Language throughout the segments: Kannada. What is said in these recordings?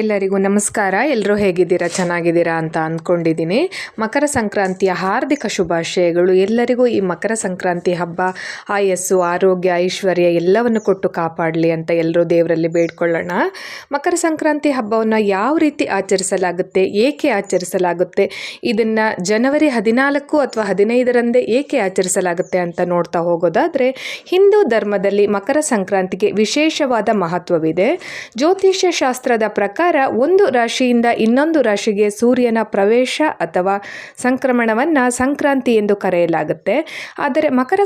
ಎಲ್ಲರಿಗೂ ನಮಸ್ಕಾರ. ಎಲ್ಲರೂ ಹೇಗಿದ್ದೀರಾ? ಚೆನ್ನಾಗಿದ್ದೀರಾ ಅಂತ ಅಂದ್ಕೊಂಡಿದ್ದೀನಿ. ಮಕರ ಸಂಕ್ರಾಂತಿಯ ಹಾರ್ದಿಕ ಶುಭಾಶಯಗಳು. ಎಲ್ಲರಿಗೂ ಈ ಮಕರ ಸಂಕ್ರಾಂತಿ ಹಬ್ಬ, ಆಯಸ್ಸು, ಆರೋಗ್ಯ, ಐಶ್ವರ್ಯ ಎಲ್ಲವನ್ನು ಕೊಟ್ಟು ಕಾಪಾಡಲಿ ಅಂತ ಎಲ್ಲರೂ ದೇವರಲ್ಲಿ ಬೇಡ್ಕೊಳ್ಳೋಣ. ಮಕರ ಸಂಕ್ರಾಂತಿ ಹಬ್ಬವನ್ನು ಯಾವ ರೀತಿ ಆಚರಿಸಲಾಗುತ್ತೆ, ಏಕೆ ಆಚರಿಸಲಾಗುತ್ತೆ, ಇದನ್ನು ಜನವರಿ ಹದಿನಾಲ್ಕು ಅಥವಾ ಹದಿನೈದರಂದೇ ಏಕೆ ಆಚರಿಸಲಾಗುತ್ತೆ ಅಂತ ನೋಡ್ತಾ ಹೋಗೋದಾದರೆ, ಹಿಂದೂ ಧರ್ಮದಲ್ಲಿ ಮಕರ ಸಂಕ್ರಾಂತಿಗೆ ವಿಶೇಷವಾದ ಮಹತ್ವವಿದೆ. ಜ್ಯೋತಿಷ್ಯ ಶಾಸ್ತ್ರದ ಪ್ರಕಾರ ಒಂದು ರಾಶಿಯಿಂದ ಇನ್ನೊಂದು ರಾಶಿಗೆ ಸೂರ್ಯನ ಪ್ರವೇಶ ಅಥವಾ ಸಂಕ್ರಮಣವನ್ನು ಸಂಕ್ರಾಂತಿ ಎಂದು ಕರೆಯಲಾಗುತ್ತೆ. ಆದರೆ ಮಕರ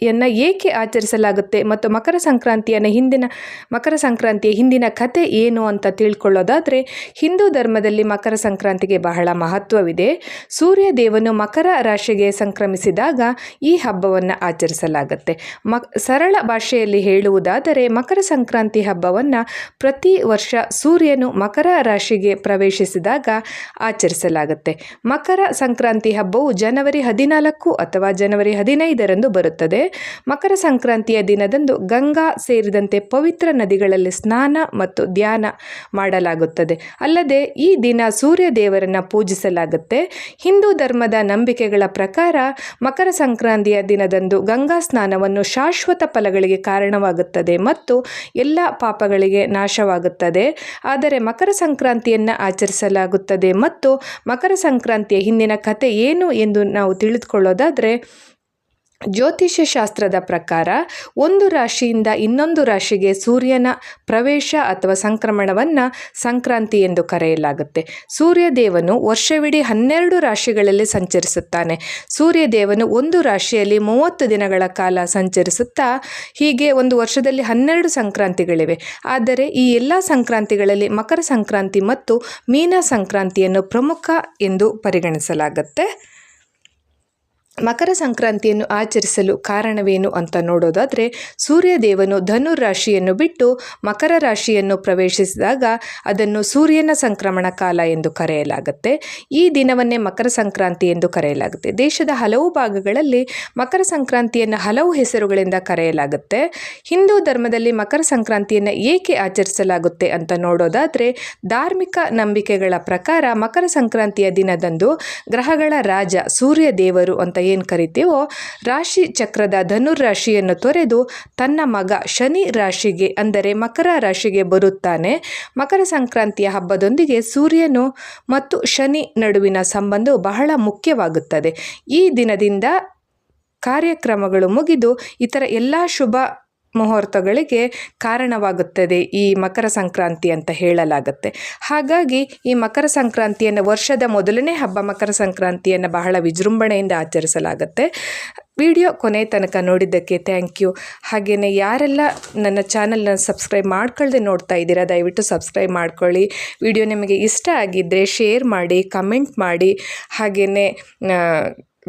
ಸಂಕ್ರಾಂತಿಯನ್ನು ಏಕೆ ಆಚರಿಸಲಾಗುತ್ತೆ ಮತ್ತು ಮಕರ ಸಂಕ್ರಾಂತಿಯನ್ನು ಹಿಂದಿನ, ಮಕರ ಸಂಕ್ರಾಂತಿಯ ಹಿಂದಿನ ಕತೆ ಏನು ಅಂತ ತಿಳ್ಕೊಳ್ಳೋದಾದರೆ, ಹಿಂದೂ ಧರ್ಮದಲ್ಲಿ ಮಕರ ಸಂಕ್ರಾಂತಿಗೆ ಬಹಳ ಮಹತ್ವವಿದೆ. ಸೂರ್ಯ ದೇವನು ಮಕರ ರಾಶಿಗೆ ಸಂಕ್ರಮಿಸಿದಾಗ ಈ ಹಬ್ಬವನ್ನು ಆಚರಿಸಲಾಗುತ್ತೆ. ಮಕ್, ಸರಳ ಭಾಷೆಯಲ್ಲಿ ಹೇಳುವುದಾದರೆ ಮಕರ ಸಂಕ್ರಾಂತಿ ಹಬ್ಬವನ್ನು ಪ್ರತಿ ವರ್ಷ ಸೂರ್ಯನು ಮಕರ ರಾಶಿಗೆ ಪ್ರವೇಶಿಸಿದಾಗ ಆಚರಿಸಲಾಗುತ್ತೆ. ಮಕರ ಸಂಕ್ರಾಂತಿ ಹಬ್ಬವು ಜನವರಿ ಹದಿನಾಲ್ಕು ಅಥವಾ ಜನವರಿ ಹದಿನೈದರಂದು ಬರುತ್ತದೆ. ಮಕರ ಸಂಕ್ರಾಂತಿಯ ದಿನದಂದು ಗಂಗಾ ಸೇರಿದಂತೆ ಪವಿತ್ರ ನದಿಗಳಲ್ಲಿ ಸ್ನಾನ ಮತ್ತು ಧ್ಯಾನ ಮಾಡಲಾಗುತ್ತದೆ. ಅಲ್ಲದೆ ಈ ದಿನ ಸೂರ್ಯ ದೇವರನ್ನು ಪೂಜಿಸಲಾಗುತ್ತೆ. ಹಿಂದೂ ಧರ್ಮದ ನಂಬಿಕೆಗಳ ಪ್ರಕಾರ ಮಕರ ಸಂಕ್ರಾಂತಿಯ ದಿನದಂದು ಗಂಗಾ ಸ್ನಾನವನ್ನು ಶಾಶ್ವತ ಫಲಗಳಿಗೆ ಕಾರಣವಾಗುತ್ತದೆ ಮತ್ತು ಎಲ್ಲ ಪಾಪಗಳಿಗೆ ನಾಶವಾಗುತ್ತದೆ. ಆದರೆ ಮಕರ ಸಂಕ್ರಾಂತಿಯನ್ನು ಆಚರಿಸಲಾಗುತ್ತದೆ ಮತ್ತು ಮಕರ ಸಂಕ್ರಾಂತಿಯ ಹಿಂದಿನ ಕತೆ ಏನು ಎಂದು ನಾವು ತಿಳಿದುಕೊಳ್ಳೋದಾದರೆ ಜ್ಯೋತಿಷ್ಯ ಶಾಸ್ತ್ರದ ಪ್ರಕಾರ, ಒಂದು ರಾಶಿಯಿಂದ ಇನ್ನೊಂದು ರಾಶಿಗೆ ಸೂರ್ಯನ ಪ್ರವೇಶ ಅಥವಾ ಸಂಕ್ರಮಣವನ್ನು ಸಂಕ್ರಾಂತಿ ಎಂದು ಕರೆಯಲಾಗುತ್ತೆ. ಸೂರ್ಯದೇವನು ವರ್ಷವಿಡೀ ಹನ್ನೆರಡು ರಾಶಿಗಳಲ್ಲಿ ಸಂಚರಿಸುತ್ತಾನೆ. ಸೂರ್ಯದೇವನು ಒಂದು ರಾಶಿಯಲ್ಲಿ ಮೂವತ್ತು ದಿನಗಳ ಕಾಲ ಸಂಚರಿಸುತ್ತಾ, ಹೀಗೆ ಒಂದು ವರ್ಷದಲ್ಲಿ ಹನ್ನೆರಡು ಸಂಕ್ರಾಂತಿಗಳಿವೆ. ಆದರೆ ಈ ಎಲ್ಲ ಸಂಕ್ರಾಂತಿಗಳಲ್ಲಿ ಮಕರ ಸಂಕ್ರಾಂತಿ ಮತ್ತು ಮೀನ ಸಂಕ್ರಾಂತಿಯನ್ನು ಪ್ರಮುಖ ಎಂದು ಪರಿಗಣಿಸಲಾಗುತ್ತೆ. ಮಕರ ಸಂಕ್ರಾಂತಿಯನ್ನು ಆಚರಿಸಲು ಕಾರಣವೇನು ಅಂತ ನೋಡೋದಾದರೆ, ಸೂರ್ಯದೇವನು ಧನು ರಾಶಿಯನ್ನು ಬಿಟ್ಟು ಮಕರ ರಾಶಿಯನ್ನು ಪ್ರವೇಶಿಸಿದಾಗ ಅದನ್ನು ಸೂರ್ಯನ ಸಂಕ್ರಮಣ ಕಾಲ ಎಂದು ಕರೆಯಲಾಗುತ್ತೆ. ಈ ದಿನವನ್ನೇ ಮಕರ ಸಂಕ್ರಾಂತಿ ಎಂದು ಕರೆಯಲಾಗುತ್ತೆ. ದೇಶದ ಹಲವು ಭಾಗಗಳಲ್ಲಿ ಮಕರ ಸಂಕ್ರಾಂತಿಯನ್ನು ಹಲವು ಹೆಸರುಗಳಿಂದ ಕರೆಯಲಾಗುತ್ತೆ. ಹಿಂದೂ ಧರ್ಮದಲ್ಲಿ ಮಕರ ಸಂಕ್ರಾಂತಿಯನ್ನು ಏಕೆ ಆಚರಿಸಲಾಗುತ್ತೆ ಅಂತ ನೋಡೋದಾದರೆ, ಧಾರ್ಮಿಕ ನಂಬಿಕೆಗಳ ಪ್ರಕಾರ ಮಕರ ಸಂಕ್ರಾಂತಿಯ ದಿನದಂದು ಗ್ರಹಗಳ ರಾಜ ಸೂರ್ಯ ದೇವರು ಅಂತ ಏನು ಕರಿತೀವೋ, ರಾಶಿ ಚಕ್ರದ ಧನುರಾಶಿಯನ್ನು ತೊರೆದು ತನ್ನ ಮಗ ಶನಿ ರಾಶಿಗೆ, ಅಂದರೆ ಮಕರ ರಾಶಿಗೆ ಬರುತ್ತಾನೆ. ಮಕರ ಸಂಕ್ರಾಂತಿಯ ಹಬ್ಬದೊಂದಿಗೆ ಸೂರ್ಯನು ಮತ್ತು ಶನಿ ನಡುವಿನ ಸಂಬಂಧವು ಬಹಳ ಮುಖ್ಯವಾಗುತ್ತದೆ. ಈ ದಿನದಿಂದ ಕಾರ್ಯಕ್ರಮಗಳು ಮುಗಿದು, ಇತರ ಎಲ್ಲ ಶುಭ ಮುಹೂರ್ತಗಳಿಗೆ ಕಾರಣವಾಗುತ್ತದೆ ಈ ಮಕರ ಸಂಕ್ರಾಂತಿ ಅಂತ ಹೇಳಲಾಗುತ್ತೆ. ಹಾಗಾಗಿ ಈ ಮಕರ ಸಂಕ್ರಾಂತಿಯನ್ನು ವರ್ಷದ ಮೊದಲನೇ ಹಬ್ಬ ಮಕರ ಸಂಕ್ರಾಂತಿಯನ್ನು ಬಹಳ ವಿಜೃಂಭಣೆಯಿಂದ ಆಚರಿಸಲಾಗುತ್ತೆ. ವಿಡಿಯೋ ಕೊನೆ ತನಕ ನೋಡಿದ್ದಕ್ಕೆ ಥ್ಯಾಂಕ್ ಯು ಹಾಗೆಯೇ ಯಾರೆಲ್ಲ ನನ್ನ ಚಾನಲ್ನ ಸಬ್ಸ್ಕ್ರೈಬ್ ಮಾಡ್ಕೊಳ್ಳದೆ ನೋಡ್ತಾ ಇದ್ದೀರಾ, ದಯವಿಟ್ಟು ಸಬ್ಸ್ಕ್ರೈಬ್ ಮಾಡ್ಕೊಳ್ಳಿ. ವಿಡಿಯೋ ನಿಮಗೆ ಇಷ್ಟ ಆಗಿದ್ದರೆ ಶೇರ್ ಮಾಡಿ ಕಮೆಂಟ್ ಮಾಡಿ. ಹಾಗೆಯೇ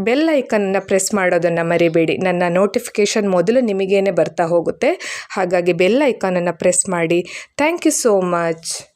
ಬೆಲ್ ಐಕನ್ನ ಪ್ರೆಸ್ ಮಾಡೋದನ್ನು ಮರಿಬೇಡಿ. ನನ್ನ ನೋಟಿಫಿಕೇಷನ್ ಮೊದಲು ನಿಮಗೇನೆ ಬರ್ತಾ ಹೋಗುತ್ತೆ. ಹಾಗಾಗಿ ಬೆಲ್ ಐಕಾನನ್ನು ಪ್ರೆಸ್ ಮಾಡಿ. Thank you so much.